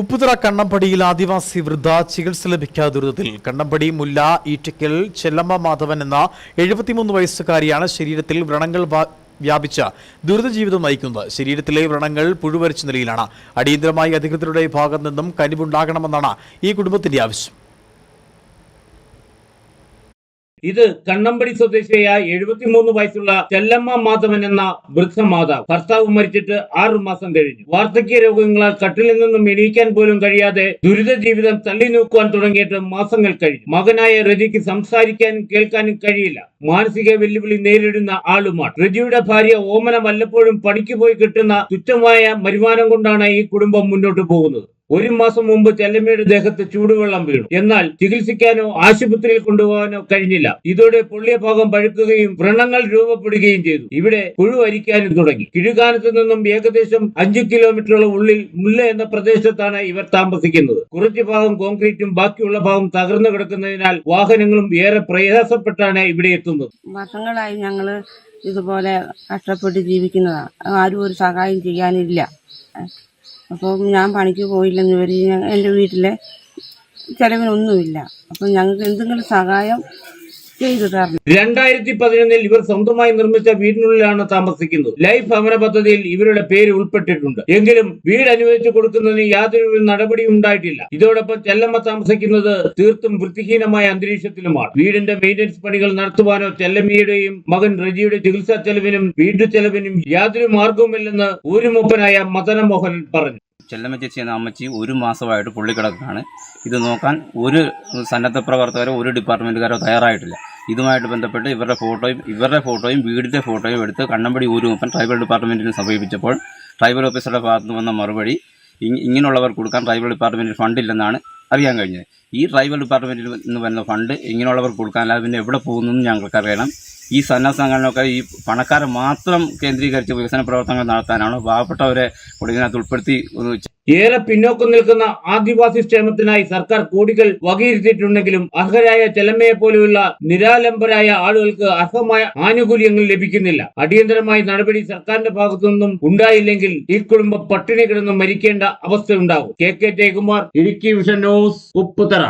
ഉപ്പുതറ കണ്ണമ്പടിയിൽ ആദിവാസി വൃദ്ധ ചികിത്സ ലഭിക്കാത്ത ദുരിതത്തിൽ. കണ്ണമ്പടി മുല്ല ഈറ്റയ്ക്കൽ ചെല്ലമ്മ മാധവൻ എന്ന എഴുപത്തിമൂന്ന് വയസ്സുകാരിയാണ് ശരീരത്തിൽ വ്രണങ്ങൾ വ്യാപിച്ച ദുരിത ജീവിതം നയിക്കുന്നത്. ശരീരത്തിലെ വ്രണങ്ങൾ പുഴുവരിച്ച നിലയിലാണ്. അടിയന്തരമായി അധികൃതരുടെ ഭാഗത്തു നിന്നും കനിവുണ്ടാകണമെന്നാണ് ഈ കുടുംബത്തിന്റെ ആവശ്യം. ഇത് കണ്ണമ്പടി സ്വദേശിയായ എഴുപത്തിമൂന്ന് വയസ്സുള്ള ചെല്ലമ്മ മാധവൻ എന്ന വൃദ്ധമാതാവ് ഭർത്താവ് മരിച്ചിട്ട് ആറു മാസം കഴിഞ്ഞു. വാർദ്ധക്യ രോഗങ്ങളാൽ കട്ടിലിൽ നിന്നും എണീക്കാൻ പോലും കഴിയാതെ ദുരിത ജീവിതം തള്ളി നോക്കുവാൻ തുടങ്ങിയിട്ട് മാസങ്ങൾ കഴിഞ്ഞു. മകനായ രതിക്ക് സംസാരിക്കാനും കേൾക്കാനും കഴിയില്ല. മാനസിക വെല്ലുവിളി നേരിടുന്ന ആളുമാണ്. രജിയുടെ ഭാര്യ ഓമന വല്ലപ്പോഴും പണിക്ക് പോയി കിട്ടുന്ന തുച്ഛമായ വരുമാനം കൊണ്ടാണ് ഈ കുടുംബം മുന്നോട്ട് പോകുന്നത്. ഒരു മാസം മുമ്പ് ചെല്ലമ്മയുടെ ദേഹത്ത് ചൂടുവെള്ളം വീണു. എന്നാൽ ചികിത്സിക്കാനോ ആശുപത്രിയിൽ കൊണ്ടുപോകാനോ കഴിഞ്ഞില്ല. ഇതോടെ പൊള്ളിയ ഭാഗം പഴുക്കുകയും വ്രണങ്ങൾ രൂപപ്പെടുകയും ചെയ്തു. ഇവിടെ പുഴു അരിക്കാനും തുടങ്ങി. കിഴുകാനത്ത് നിന്നും ഏകദേശം അഞ്ചു കിലോമീറ്ററോളം ഉള്ളിൽ മുല്ല എന്ന പ്രദേശത്താണ് ഇവർ താമസിക്കുന്നത്. കുറച്ച് ഭാഗം കോൺക്രീറ്റും ബാക്കിയുള്ള ഭാഗം തകർന്നു കിടക്കുന്നതിനാൽ വാഹനങ്ങളും ഏറെ പ്രയാസപ്പെട്ടാണ് ഇവിടെ എത്തുന്നത്. മാസങ്ങളായി ഞങ്ങൾ ഇതുപോലെ കഷ്ടപ്പെട്ട് ജീവിക്കുന്നതാണ്. ആരും ഒരു സഹായം ചെയ്യാനില്ല. അപ്പോൾ ഞാൻ പണിക്ക് പോയില്ലെന്ന് വരി എന്റെ വീട്ടിലെ ചിലവിനൊന്നുമില്ല. അപ്പം ഞങ്ങൾക്ക് എന്തെങ്കിലും സഹായം ചെയ്തു തരണം രണ്ടായിരത്തി പതിനൊന്നിൽ ഇവർ സ്വന്തമായി നിർമ്മിച്ച വീടിനുള്ളിലാണ് താമസിക്കുന്നത്. ലൈഫ് ഭവന പദ്ധതിയിൽ ഇവരുടെ പേര് ഉൾപ്പെട്ടിട്ടുണ്ട്. എങ്കിലും വീട് അനുവദിച്ചു കൊടുക്കുന്നതിന് യാതൊരു നടപടിയും ഉണ്ടായിട്ടില്ല. ഇതോടൊപ്പം ചെല്ലമ്മ താമസിക്കുന്നത് തീർത്തും വൃത്തിഹീനമായ അന്തരീക്ഷത്തിലുമാണ്. വീടിന്റെ മെയിന്റനൻസ് പണികൾ നടത്തുവാനോ ചെല്ലമ്മയുടെയും മകൻ റജിയുടെ ചികിത്സാ ചെലവിനും വീട്ടു ചെലവിനും യാതൊരു മാർഗവുമില്ലെന്ന് ഊരുമൂപ്പനായ മദന മോഹൻ പറഞ്ഞു. ചെല്ലമ്മ ചേച്ചി എന്ന അമ്മച്ചി ഒരു മാസമായിട്ട് പുള്ളിക്കിടക്കാണ്. ഇത് നോക്കാൻ ഒരു സന്നദ്ധ പ്രവർത്തകരോ ഒരു ഡിപ്പാർട്ട്മെന്റുകാരോ തയ്യാറായിട്ടില്ല. ഇതുമായിട്ട് ബന്ധപ്പെട്ട് ഇവരുടെ ഫോട്ടോയും ഇവരുടെ ഫോട്ടോയും വീടിന്റെ ഫോട്ടോയും എടുത്ത് കണ്ണമ്പടി ഊരുമപ്പൻ ട്രൈബൽ ഡിപ്പാർട്ട്മെന്റിനെ സമീപിച്ചപ്പോൾ ട്രൈബൽ ഓഫീസറുടെ ഭാഗത്ത് വന്ന മറുപടി. ഇങ്ങനെയുള്ളവർ കൊടുക്കാൻ ട്രൈബൽ ഡിപ്പാർട്ട്മെന്റിന് ഫണ്ടില്ലെന്നാണ് അറിയാൻ കഴിഞ്ഞത് ഈ ട്രൈബൽ ഡിപ്പാർട്ട്മെന്റിൽ നിന്ന് വരുന്ന ഫണ്ട് ഇങ്ങനെയുള്ളവർ കൊടുക്കാനല്ലാതെ പിന്നെ എവിടെ പോകുന്നു ഞങ്ങൾക്കറിയണം ഈ സന്നദ്ധ സംഘടനയൊക്കെ ഈ പണക്കാരെ മാത്രം കേന്ദ്രീകരിച്ച് വികസന പ്രവർത്തനങ്ങൾ നടത്താനാണ് പാവപ്പെട്ടവരെ കൂടി ഇതിനകത്ത് ഉൾപ്പെടുത്തി ഏറെ പിന്നോക്കം നിൽക്കുന്ന ആദിവാസി ക്ഷേമത്തിനായി സർക്കാർ കോടികൾ വകയിരുത്തിയിട്ടുണ്ടെങ്കിലും അർഹരായ ചെലമ്മയെ പോലെയുള്ള നിരാലംബരായ ആളുകൾക്ക് അർഹമായ ആനുകൂല്യങ്ങൾ ലഭിക്കുന്നില്ല. അടിയന്തരമായി നടപടി സർക്കാരിന്റെ ഭാഗത്തു നിന്നും ഉണ്ടായില്ലെങ്കിൽ ഈ കുടുംബം പട്ടിണി കിടന്ന് മരിക്കേണ്ട അവസ്ഥ ഉണ്ടാകും K. K. Jayakumar Idukki Vision Upputhara